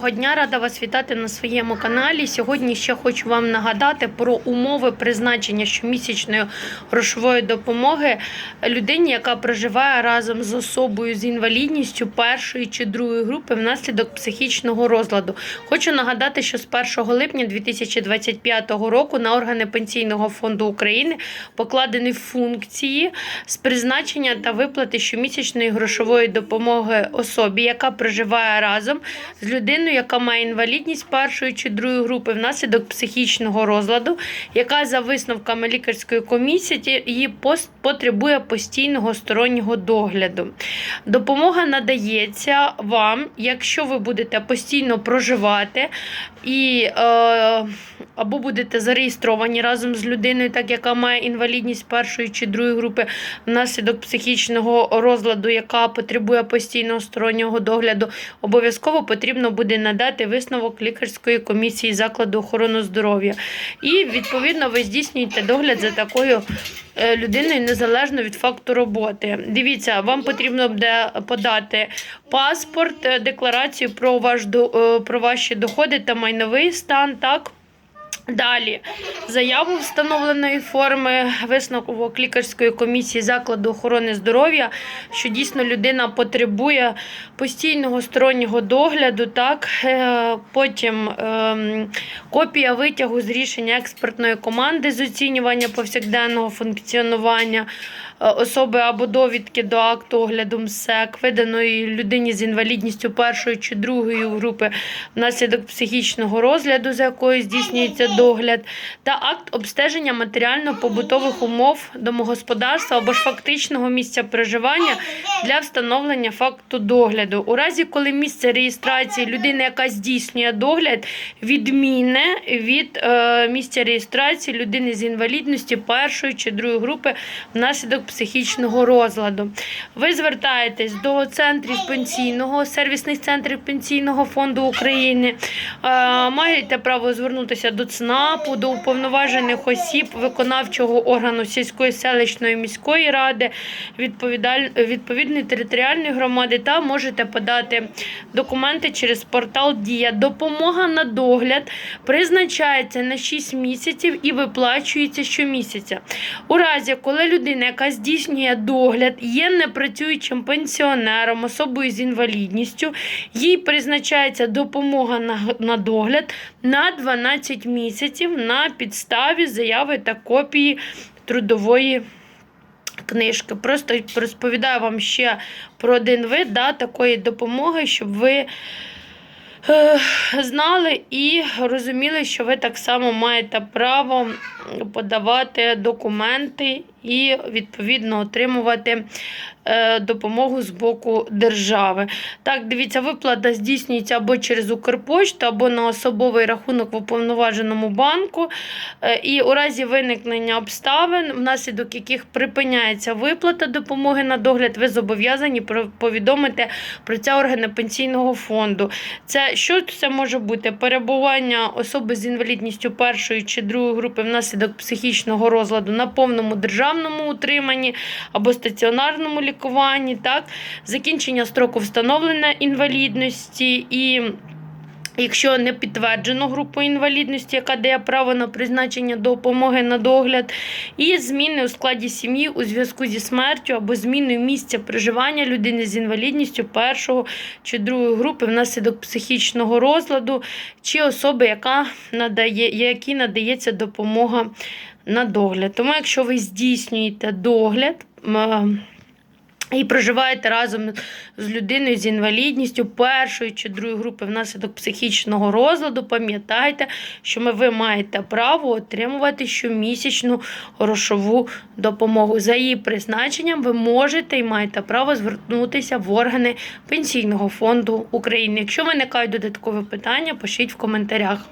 Доброго дня, рада вас вітати на своєму каналі. Сьогодні ще хочу вам нагадати про умови призначення щомісячної грошової допомоги людині, яка проживає разом з особою з інвалідністю першої чи другої групи внаслідок психічного розладу. Хочу нагадати, що з 1 липня 2025 року на органи Пенсійного фонду України покладені функції з призначення та виплати щомісячної грошової допомоги особі, яка проживає разом з людиною, яка має інвалідність першої чи другої групи внаслідок психічного розладу, яка за висновками лікарської комісії її потребує постійного стороннього догляду. Допомога надається вам, якщо ви будете постійно проживати і е, або будете зареєстровані разом з людиною, так яка має інвалідність першої чи другої групи внаслідок психічного розладу, яка потребує постійного стороннього догляду, обов'язково потрібно буде надати висновок лікарської комісії закладу охорони здоров'я. І відповідно ви здійснюєте догляд за такою е, людиною незалежно від факту роботи. Дивіться, вам потрібно буде подати паспорт, е, декларацію про ваш е, про ваші доходи та майновий стан. Так. Далі заяву встановленої форми висновок лікарської комісії закладу охорони здоров'я, що дійсно людина потребує постійного стороннього догляду. Так Е, потім ем, копія витягу з рішення експертної команди з оцінювання повсякденного функціонування е, особи або довідки до акту огляду МСЕК, виданої людині з інвалідністю першої чи другої групи внаслідок психічного розгляду, за якою здійснюється догляд, та акт обстеження матеріально-побутових умов домогосподарства або ж фактичного місця проживання для встановлення факту догляду. У разі, коли місце реєстрації людини, яка здійснює догляд, відмінне від е, місця реєстрації людини з інвалідності першої чи другої групи внаслідок психічного розладу. Ви звертаєтесь до центрів пенсійного, сервісних центрів пенсійного фонду України. Е, Маєте право звернутися до ЦНАПу, до уповноважених осіб виконавчого органу сільської селищної міської ради, відповідної територіальної громади та можете подати документи через портал Дія. Допомога на догляд призначається на 6 місяців і виплачується щомісяця. У разі, коли людина, яка здійснює догляд, є непрацюючим пенсіонером, особою з інвалідністю, їй призначається допомога на догляд на 12 місяців на підставі заяви та копії трудової. Книжки. Просто розповідаю вам ще про один вид да, такої допомоги, щоб ви е, знали і розуміли, що ви так само маєте право подавати документи і відповідно отримувати е, допомогу з боку держави. Так, дивіться, виплата здійснюється або через Укрпошту, або на особовий рахунок в уповноваженому банку. Е, І у разі виникнення обставин, внаслідок яких припиняється виплата допомоги на догляд, ви зобов'язані повідомити про це органи пенсійного фонду. Це що це може бути? Перебування особи з інвалідністю першої чи другої групи внаслідок психічного розладу на повному державному утриманні або стаціонарному лікуванні, так? закінчення строку встановлення інвалідності і. Якщо не підтверджено групу інвалідності, яка дає право на призначення допомоги на догляд, і зміни у складі сім'ї у зв'язку зі смертю або зміною місця проживання людини з інвалідністю першого чи другої групи внаслідок психічного розладу, чи особи, яка надає, якій надається допомога на догляд. Тому, якщо ви здійснюєте догляд, і проживаєте разом з людиною з інвалідністю першої чи другої групи внаслідок психічного розладу, пам'ятайте, що ви маєте право отримувати щомісячну грошову допомогу. За її призначенням ви можете і маєте право звернутися в органи Пенсійного фонду України. Якщо виникають додаткові питання, пишіть в коментарях.